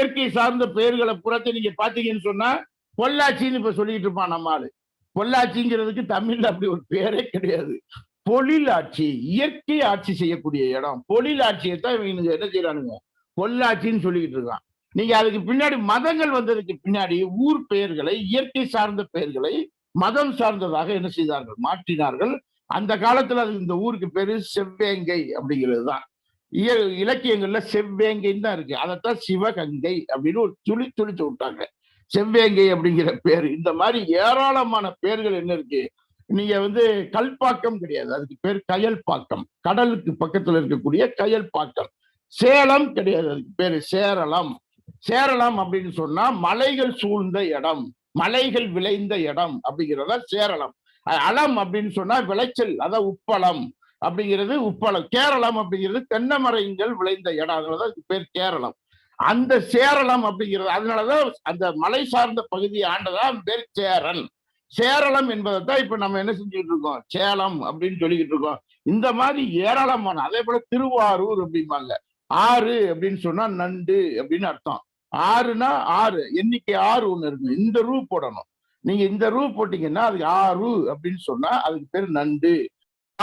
இயற்கை சார்ந்த பெயர்களை புறத்தை நீங்க பாத்தீங்கன்னு சொன்னா பொள்ளாச்சின்னு இப்ப சொல்லிட்டு இருப்பான் நம்ம ஆளு. பொள்ளாச்சிங்கிறதுக்கு தமிழ்ல அப்படி ஒரு பேரே கிடையாது. பொழில் ஆட்சி இயற்கை ஆட்சி செய்யக்கூடிய இடம். பொழில் ஆட்சியை தான் இவங்க என்ன செய்யறானுங்க? பொள்ளாச்சின்னு சொல்லிக்கிட்டு இருக்கான். நீங்க அதுக்கு பின்னாடி மதங்கள் வந்ததுக்கு பின்னாடி ஊர் பெயர்களை இயற்கை சார்ந்த பெயர்களை மதம் சார்ந்ததாக என்ன செய்தார்கள்? மாற்றினார்கள். அந்த காலத்துல அது இந்த ஊருக்கு பேரு செவ்வேங்கை அப்படிங்கிறது தான் இய இலக்கியங்கள்ல செவ்வேங்கைன்னு தான் இருக்கு. அதைத்தான் சிவகங்கை அப்படின்னு ஒரு துளி துளித்து விட்டாங்க. செவ்வேங்கை அப்படிங்கிற பேர். இந்த மாதிரி ஏராளமான பேர்கள் என்ன இருக்கு? நீங்க வந்து கல்பாக்கம் கிடையாது. அதுக்கு பேர் கயல்பாக்கம். கடலுக்கு பக்கத்துல இருக்கக்கூடிய கயல்பாக்கம். சேலம் கிடையாது. அதுக்கு பேரு சேரளம். சேரளம் அப்படின்னு சொன்னா மலைகள் சூழ்ந்த இடம். மலைகள் விளைந்த இடம் அப்படிங்கிறத சேரளம். அளம் அலம் அப்படின்னு சொன்னா விளைச்சல் அதான் உப்பளம். அப்படிங்கிறது உப்பளம். கேரளம் அப்படிங்கிறது தென்னை மரங்கள் விளைந்த இடம். அதனாலதான் இதுக்கு பேர் கேரளம். அந்த சேரளம் அப்படிங்கிறது அதனாலதான் அந்த மலை சார்ந்த பகுதியை ஆண்டதான் பேர் சேரன். சேரளம் என்பதை தான் இப்ப நம்ம என்ன செஞ்சுட்டு இருக்கோம்? சேலம் அப்படின்னு சொல்லிக்கிட்டு இருக்கோம். இந்த மாதிரி ஏராளமான அதே போல திருவாரூர் அப்படிம்பாங்க. ஆறு அப்படின்னு சொன்னா நண்டு அப்படின்னு அர்த்தம். ஆறுனா ஆறு எண்ணிக்கை ஆறு ஒண்ணு இருக்கு இந்த ரூ போடணும். நீங்க இந்த ரூ போட்டீங்கன்னா அதுக்கு ஆறு அப்படின்னு சொன்னா அதுக்கு பேர் நண்டு.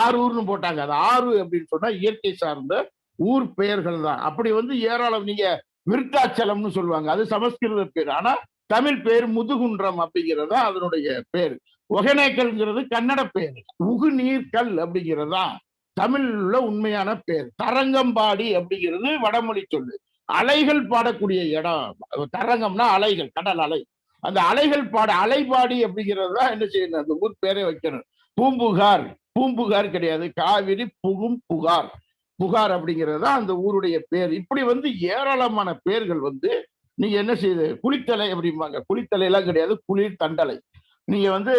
ஆரூர்னு போட்டாங்க. அது ஆறு அப்படின்னு சொன்னா இயற்கை சார்ந்த ஊர் பெயர்கள் தான். அப்படி வந்து ஏராளம் நீங்க விருத்தாச்சலம்னு சொல்லுவாங்க. அது சமஸ்கிருத பேர். ஆனா தமிழ் பேர் முதுகுன்றம் அப்படிங்கிறது தான் அதனுடைய பேர். ஒகனேக்கல்ங்கிறது கன்னட பேர். உகுநீர்கல் அப்படிங்கிறது தான் தமிழ்ல உண்மையான பேர். தரங்கம்பாடி அப்படிங்கிறது வடமொழி சொல்லு. அலைகள் பாடக்கூடிய இடம். தரங்கம்னா அலைகள் கடல் அலை. அந்த அலைகள் பாட அலைபாடி அப்படிங்கிறது தான் என்ன செய்யணும்? அந்த ஊர் பேரை வைக்கணும். பூம்புகார். பூம்புகார் கிடையாது. காவிரி புகும் புகார். புகார் அப்படிங்கிறது தான் அந்த ஊருடைய பேர். இப்படி வந்து ஏராளமான பேர்கள் வந்து நீங்க என்ன செய்யுது குளித்தலை அப்படிம்பாங்க. குளித்தலை எல்லாம் கிடையாது குளிர் தண்டலை. நீங்க வந்து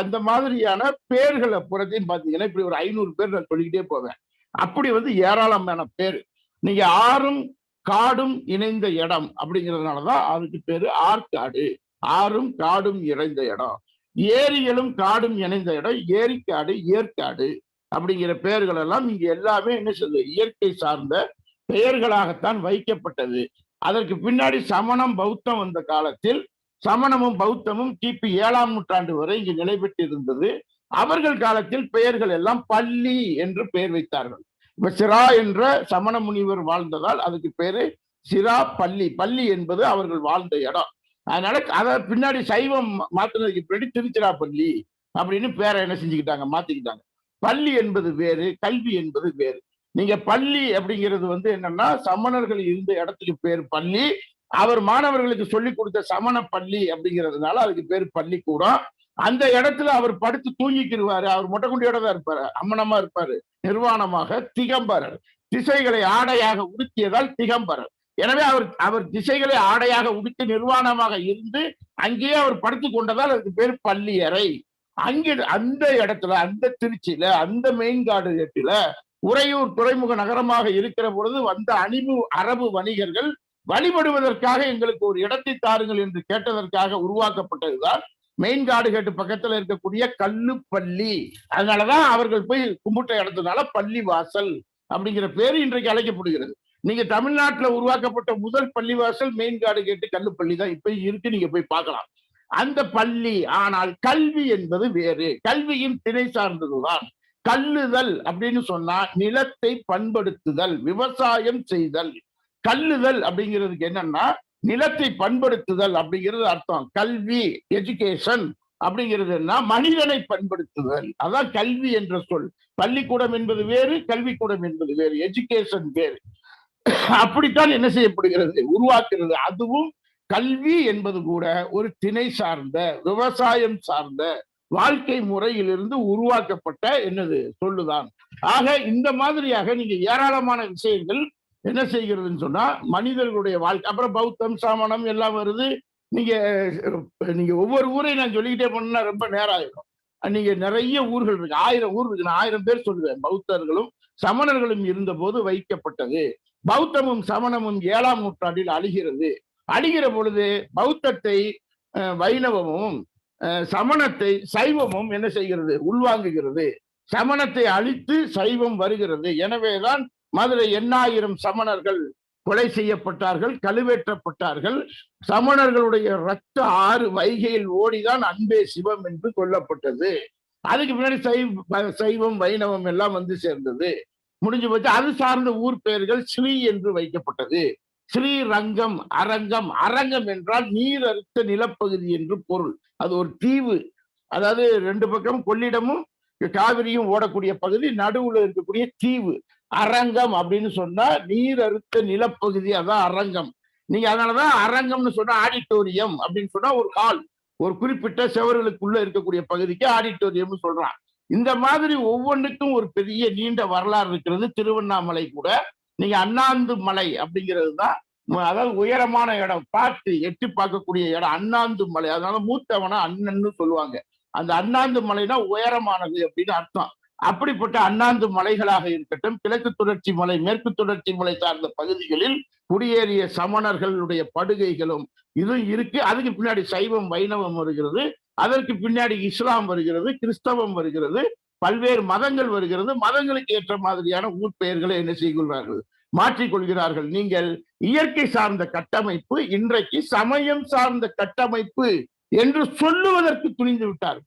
அந்த மாதிரியான பேர்களை புறத்தையும் பாத்தீங்கன்னா இப்படி ஒரு ஐநூறு பேர் நான் சொல்லிக்கிட்டே போவேன். அப்படி வந்து ஏராளமான பேர். நீங்க ஆறும் காடும் இணைந்த இடம் அப்படிங்கிறதுனாலதான் அதுக்கு பேரு ஆற்காடு. ஆறும் காடும் இணைந்த இடம். ஏரிகளும் காடும் இணைந்த இடம் ஏரிக்காடு ஏற்காடு அப்படிங்கிற பெயர்கள் எல்லாம் இங்க எல்லாமே என்ன சொல்லுது? இயற்கை சார்ந்த பெயர்களாகத்தான் வைக்கப்பட்டது. அதற்கு பின்னாடி சமணம் பௌத்தம் வந்த காலத்தில் சமணமும் பௌத்தமும் கிபி ஏழாம் நூற்றாண்டு வரை இங்கு நிலை பெற்றிருந்தது அவர்கள் காலத்தில் பெயர்கள் எல்லாம் பள்ளி என்று பெயர் வைத்தார்கள். இப்ப சிரா என்ற சமண முனிவர் வாழ்ந்ததால் அதுக்கு பேரு சிரா பள்ளி பள்ளி என்பது அவர்கள் வாழ்ந்த இடம். அதனால அதை பின்னாடி சைவம் மாத்தினதுக்கு பின்னாடி திருச்சிராப்பள்ளி அப்படின்னு பேரை என்ன செஞ்சுக்கிட்டாங்க மாத்திக்கிட்டாங்க. பள்ளி என்பது வேறு கல்வி என்பது வேறு. நீங்க பள்ளி அப்படிங்கிறது வந்து என்னன்னா சமணர்கள் இருந்த இடத்துக்கு பேர் பள்ளி. அவர் மாணவர்களுக்கு சொல்லி கொடுத்த சமண பள்ளி அப்படிங்கிறதுனால அதுக்கு பேர் பள்ளிக்கூடம். அந்த இடத்துல அவர் படுத்து தூங்கிக்கிடுவாரு அவர் மொட்டைக்குண்டியோட தான் இருப்பாரு. அம்மனமா இருப்பாரு. நிர்வாணமாக திகம்பரர். திசைகளை ஆடையாக உடுத்தியதால் திகம்பரர். எனவே அவர் அவர் திசைகளை ஆடையாக உடுத்தி நிர்வாணமாக இருந்து அங்கேயே அவர் படுத்து கொண்டதால் அதுக்கு பேர் பள்ளி அறை அங்கே அந்த இடத்துல அந்த திருச்சியில அந்த மெயின்காடு இடத்துல உறையூர் துறைமுக நகரமாக இருக்கிற பொழுது வந்த அணிபு அரபு வணிகர்கள் வழிபடுவதற்காக எங்களுக்கு ஒரு இடத்தை தாருங்கள் என்று கேட்டதற்காக உருவாக்கப்பட்டதுதான் மெயின் காடு கேட்டு பக்கத்துல இருக்கக்கூடிய கல்லு பள்ளி அதனாலதான் அவர்கள் போய் கும்பிட்ட இடத்துனால பள்ளி வாசல் அப்படிங்கிற பேரு இன்றைக்கு அழைக்கப்படுகிறது. நீங்க தமிழ்நாட்டுல உருவாக்கப்பட்ட முதல் பள்ளிவாசல் மெயின் காடு கேட்டு கல்லுப்பள்ளி தான். இப்ப இருக்கு நீங்க போய் பார்க்கலாம். அந்த பள்ளி ஆனால் கல்வி என்பது வேறு. கல்வியின் திணை சார்ந்ததுதான். கல்லுதல் அப்படின்னு சொன்னா நிலத்தை பண்படுத்துதல் விவசாயம் செய்தல். கல்லுதல் அப்படிங்கிறதுக்கு என்னன்னா நிலத்தை பண்படுத்துதல் அப்படிங்கிறது அர்த்தம். கல்வி எஜுகேஷன் அப்படிங்கிறதுனா மனிதனை பண்படுத்துதல். அதான் கல்வி என்ற சொல். பள்ளிக்கூடம் என்பது வேறு கல்விக்கூடம் என்பது வேறு. எஜுகேஷன் வேறு. அப்படித்தான் என்ன செய்யப்படுகிறது? உருவாக்குறது அதுவும் கல்வி என்பது கூட ஒரு திணை சார்ந்த விவசாயம் சார்ந்த வாழ்க்கை முறையிலிருந்து உருவாக்கப்பட்ட என்னது? சொல்லுதான். ஆக இந்த மாதிரியாக நீங்க ஏராளமான விஷயங்கள் என்ன செய்கிறதுன்னு சொன்னா மனிதர்களுடைய வாழ்க்கை அப்புறம் பௌத்தம் சமணம் எல்லாம் வருது. நீங்க நீங்க ஒவ்வொரு ஊரையும் நான் சொல்லிக்கிட்டே போனா ரொம்ப நேரம் ஆயிடும் நீங்க நிறைய ஊர்கள் இருக்கு. ஆயிரம் ஊர் இருக்கு. நான் ஆயிரம் பேர் சொல்லுவேன். பௌத்தர்களும் சமணர்களும் இருந்த போது வைக்கப்பட்டது. பௌத்தமும் சமணமும் ஏழாம் நூற்றாண்டில் அழிகிறது. அழிகிற பொழுது பௌத்தத்தை வைணவமும் சமணத்தை சைவமும் என்ன செய்கிறது? உள்வாங்குகிறது. சமணத்தை அழித்து சைவம் வருகிறது. எனவேதான் மதுரை எண்ணாயிரம் சமணர்கள் கொலை செய்யப்பட்டார்கள் கழுவேற்றப்பட்டார்கள். சமணர்களுடைய இரத்த ஆறு வைகையில் ஓடிதான் அன்பே சிவம் என்று கொல்லப்பட்டது. அதுக்கு பின்னாடி சைவ சைவம் வைணவம் எல்லாம் வந்து சேர்ந்தது. முடிஞ்சு போச்சு. அது சார்ந்த ஊர் பெயர்கள் ஸ்ரீ என்று வைக்கப்பட்டது. ஸ்ரீரங்கம் அரங்கம் அரங்கம் என்றால் நீர் அறுத்த நிலப்பகுதி என்று பொருள். அது ஒரு தீவு. அதாவது ரெண்டு பக்கம் கொள்ளிடமும் காவிரியும் ஓடக்கூடிய பகுதி நடுவுல இருக்கக்கூடிய தீவு. அரங்கம் அப்படின்னு சொன்னா நீர் அறுத்த நிலப்பகுதி அதான் அரங்கம். நீங்க அதனாலதான் அரங்கம்னு சொன்னா ஆடிட்டோரியம் அப்படின்னு சொன்னா ஒரு ஹால் ஒரு குறிப்பிட்ட செவர்களுக்குள்ள இருக்கக்கூடிய பகுதிக்கு ஆடிட்டோரியம்னு சொல்றான் இந்த மாதிரி ஒவ்வொன்றுக்கும் ஒரு பெரிய நீண்ட வரலாறு இருக்கிறது. திருவண்ணாமலை கூட. நீங்க அண்ணாந்து மலை அப்படிங்கிறது தான் அதாவது உயரமான இடம். பார்த்து எட்டி பார்க்கக்கூடிய இடம். அண்ணாந்து மலை. அதனால மூத்தவனா அண்ணன்னு சொல்லுவாங்க. அந்த அண்ணாந்து மலைனா உயரமானது அப்படின்னு அர்த்தம். அப்படிப்பட்ட அண்ணாந்து மலைகளாக இருக்கட்டும் கிழக்கு தொடர்ச்சி மலை மேற்கு தொடர்ச்சி மலை சார்ந்த பகுதிகளில் குடியேறிய சமணர்களுடைய படுகைகளும் இதுவும் இருக்கு. அதுக்கு பின்னாடி சைவம் வைணவம் வருகிறது. அதற்கு பின்னாடி இஸ்லாம் வருகிறது கிறிஸ்தவம் வருகிறது பல்வேறு மதங்கள் வருகிறது. மதங்களுக்கு ஏற்ற மாதிரியான ஊர் பெயர்களை என்ன செய்கிறார்கள் மாற்றிக்கொள்கிறார்கள். நீங்கள் இயற்கை சார்ந்த கட்டமைப்பு இன்றைக்கு சமயம் சார்ந்த கட்டமைப்பு என்று சொல்லுவதற்கு துணிந்து விட்டார்.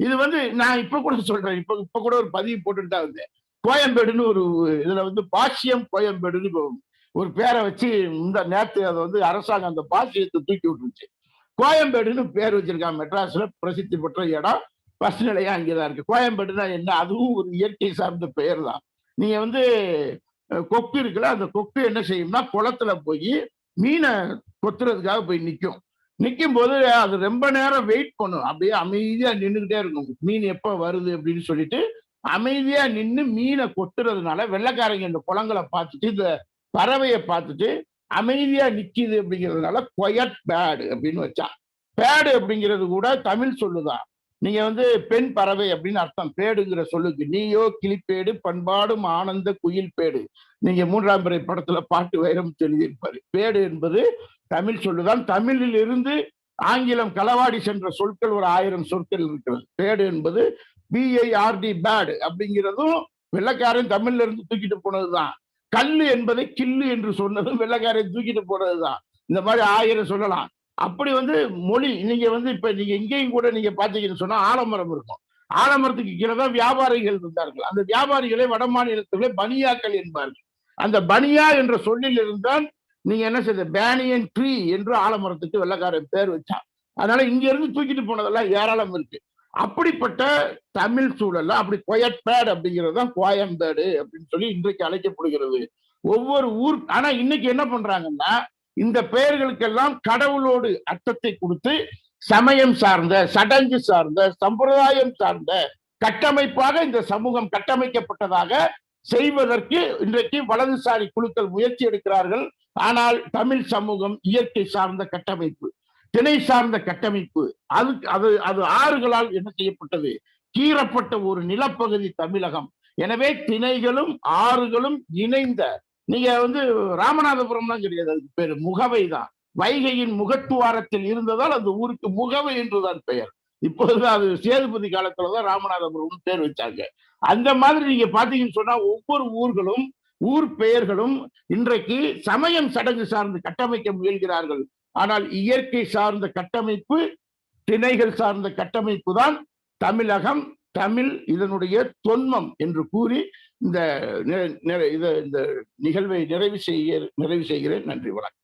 இது வந்து நான் இப்ப கூட சொல்றேன். இப்ப இப்ப கூட ஒரு பதிவு போட்டுட்டா இருந்தேன் வந்தேன் கோயம்பேடுன்னு ஒரு இதுல வந்து பாஷ்யம் கோயம்பேடுன்னு ஒரு பேரை வச்சு இந்த நேரத்து அதை வந்து அரசாங்கம் அந்த பாஷ்யத்தை தூக்கி விட்டுருச்சு. கோயம்பேடுன்னு பேர் வச்சிருக்காங்க. மெட்ராஸ்ல பிரசித்தி பெற்ற இடம். பஸ் நிலையம் அங்கேதான் இருக்கு. கோயம்பேடுனா என்ன? அதுவும் ஒரு இயற்கை சார்ந்த பெயர் தான் நீங்க வந்து கொக்கு இருக்குல்ல அந்த கொக்கு என்ன செய்யும்னா குளத்துல போய் மீனை கொத்துறதுக்காக போய் நிற்கும் நிற்கும் போது அது ரொம்ப நேரம் வெயிட் பண்ணும். அப்படியே அமைதியா நின்றுகிட்டே இருக்கும். மீன் எப்ப வருது அப்படின்னு சொல்லிட்டு அமைதியா நின்று மீனை கொத்துறதுனால வெள்ளைக்காரங்க இந்த குளங்களை பார்த்துட்டு இந்த பறவையை பார்த்துட்டு அமைதியா நிக்கிது அப்படிங்கிறதுனால கொயட் பேடு அப்படின்னு வச்சா. பேடு அப்படிங்கிறது கூட தமிழ் சொல்லுதான் நீங்க வந்து பெண் பறவை அப்படின்னு அர்த்தம். பேடுங்கிற சொல்லுக்கு நீயோ கிளிப்பேடு பண்பாடும் ஆனந்த குயில் பேடு. நீங்க மூன்றாம் பிறை படத்துல பாட்டு வைரம் எழுதியிருப்பாரு. பேடு என்பது தமிழ் சொல்லுதான். தமிழில் இருந்து ஆங்கிலம் களவாடி சென்ற சொற்கள் ஒரு ஆயிரம் சொற்கள் இருக்கிறது. பேடு என்பது பிஐஆர்டி பேடு அப்படிங்கிறதும் வெள்ளக்காரன் தமிழ்ல இருந்து தூக்கிட்டு போனதுதான். கல்லு என்பதை கில்லு என்று சொன்னதும் வெள்ளக்காரையை தூக்கிட்டு போனதுதான். இந்த மாதிரி ஆயிரம் சொல்லலாம். அப்படி வந்து மொழி நீங்க வந்து இப்ப நீங்க எங்கேயும் கூட நீங்க பாத்தீங்கன்னு சொன்னா ஆலமரம் இருக்கும். ஆலமரத்துக்கு கீழே தான் வியாபாரிகள் இருந்தார்கள். அந்த வியாபாரிகளை வட மாநிலத்திலே பனியாக்கள் என்பார்கள். அந்த பனியா என்ற சொல்லில் இருந்தால் நீங்க என்ன செய்த பேனியன் ட்ரீ என்று ஆலமரத்துக்கு வெள்ளக்காரன் பேர் வச்சான். அதனால இங்க இருந்து தூக்கிட்டு போனதெல்லாம் ஏராளம் இருக்கு. அப்படிப்பட்ட தமிழ் சூழல்ல அப்படி கொயட்பேடு அப்படிங்கிறது தான் கோயம்பேடு அப்படின்னு சொல்லி இன்றைக்கு அழைக்கப்படுகிறது. ஒவ்வொரு ஊர் ஆனா இன்னைக்கு என்ன பண்றாங்கன்னா இந்த பெயர்களுக்கெல்லாம் கடவுளோடு அர்த்தத்தை கொடுத்து சமயம் சார்ந்த சடங்கு சார்ந்த சம்பிரதாயம் சார்ந்த கட்டமைப்பாக இந்த சமூகம் கட்டமைக்கப்பட்டதாக செய்வதற்கு இன்றைக்கு வலதுசாரி குழுக்கள் முயற்சி எடுக்கிறார்கள். ஆனால் தமிழ் சமூகம் இயற்கை சார்ந்த கட்டமைப்பு. திணை சார்ந்த கட்டமைப்பு. அது அது அது ஆறுகளால் என்ன செய்யப்பட்டது? கீறப்பட்ட ஒரு நிலப்பகுதி தமிழகம். எனவே திணைகளும் ஆறுகளும் இணைந்த நீங்க வந்து ராமநாதபுரம் தான் கிடையாது அதுக்கு பேரு முகவை தான். வைகையின் முகத்துவாரத்தில் இருந்ததால் அந்த ஊருக்கு முகவை என்றுதான் பெயர். இப்போது அது சேதுபதி காலத்துலதான் ராமநாதபுரம் பேர் வச்சாங்க. அந்த மாதிரி நீங்க பாத்தீங்கன்னு சொன்னா ஒவ்வொரு ஊர்களும் ஊர் பெயர்களும் இன்றைக்கு சமயம் சடங்கு சார்ந்து கட்டமைக்க முயல்கிறார்கள். ஆனால் இயற்கை சார்ந்த கட்டமைப்பு திணைகள் சார்ந்த கட்டமைப்பு தான் தமிழகம் தமிழ் இதனுடைய தொன்மம் என்று கூறி இந்த இந்த நிகழ்வை நிறைவு செய்ய நிறைவு செய்கிறேன். நன்றி வணக்கம்.